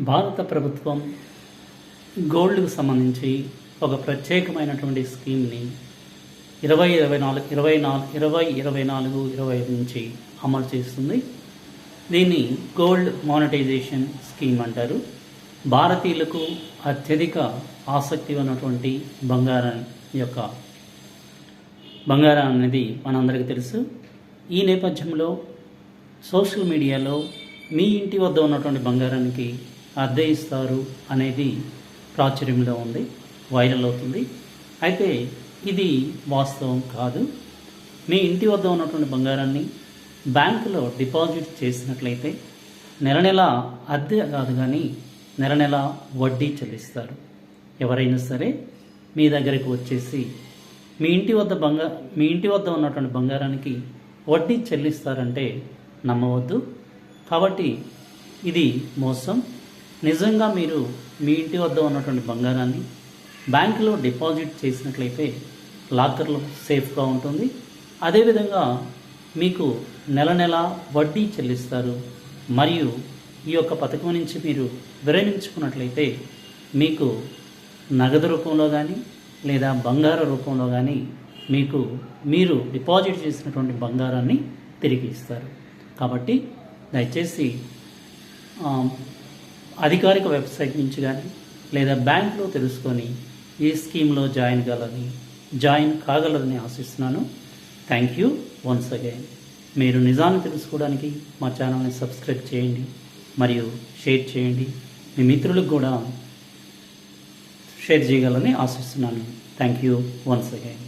భారత ప్రభుత్వం గోల్డ్కు సంబంధించి ఒక ప్రత్యేకమైనటువంటి స్కీమ్ని ఇరవై ఇరవై నాలుగు ఇరవై నాలుగు ఇరవై ఇరవై నాలుగు ఇరవై ఐదు నుంచి అమలు చేస్తుంది. దీన్ని గోల్డ్ మానిటైజేషన్ స్కీమ్ అంటారు. భారతీయులకు అత్యధిక ఆసక్తి ఉన్నటువంటి బంగారం యొక్క బంగారం అనేది మనందరికీ తెలుసు. ఈ నేపథ్యంలో సోషల్ మీడియాలో మీ ఇంటి వద్ద ఉన్నటువంటి బంగారానికి అద్దె ఇస్తారు అనేది ప్రాచుర్యంలో ఉంది వైరల్ అవుతుంది. అయితే ఇది వాస్తవం కాదు. మీ ఇంటి వద్ద ఉన్నటువంటి బంగారాన్ని బ్యాంకులో డిపాజిట్ చేసినట్లయితే నెల నెల అద్దె కాదు కానీ నెల నెల వడ్డీ చెల్లిస్తారు. ఎవరైనా సరే మీ దగ్గరికి వచ్చేసి మీ ఇంటి వద్ద బంగా మీ ఇంటి వద్ద ఉన్నటువంటి బంగారానికి వడ్డీ చెల్లిస్తారంటే నమ్మవద్దు. కాబట్టి ఇది మోసం. నిజంగా మీరు మీ ఇంటి వద్ద ఉన్నటువంటి బంగారాన్ని బ్యాంకులో డిపాజిట్ చేసినట్లయితే లాకర్లో సేఫ్గా ఉంటుంది. అదేవిధంగా మీకు నెల నెల వడ్డీ చెల్లిస్తారు. మరియు ఈ యొక్క పథకం నుంచి మీరు విరమించుకున్నట్లయితే మీకు నగదు రూపంలో కానీ లేదా బంగారు రూపంలో కానీ మీకు మీరు డిపాజిట్ చేసినటువంటి బంగారాన్ని తిరిగి ఇస్తారు. కాబట్టి దయచేసి అధికారిక వెబ్సైట్ నుంచి కానీ లేదా బ్యాంక్లో తెలుసుకొని ఈ స్కీమ్లో జాయిన్ కాలని జాయిన్ కాగలరని ఆశిస్తున్నాను. Thank you once again. మీరు నిజాన్ని తెలుసుకోవడానికి మా ఛానల్ని సబ్స్క్రైబ్ చేయండి మరియు షేర్ చేయండి. మీ మిత్రులకు కూడా షేర్ చేయగలని ఆశిస్తున్నాను. Thank you once again.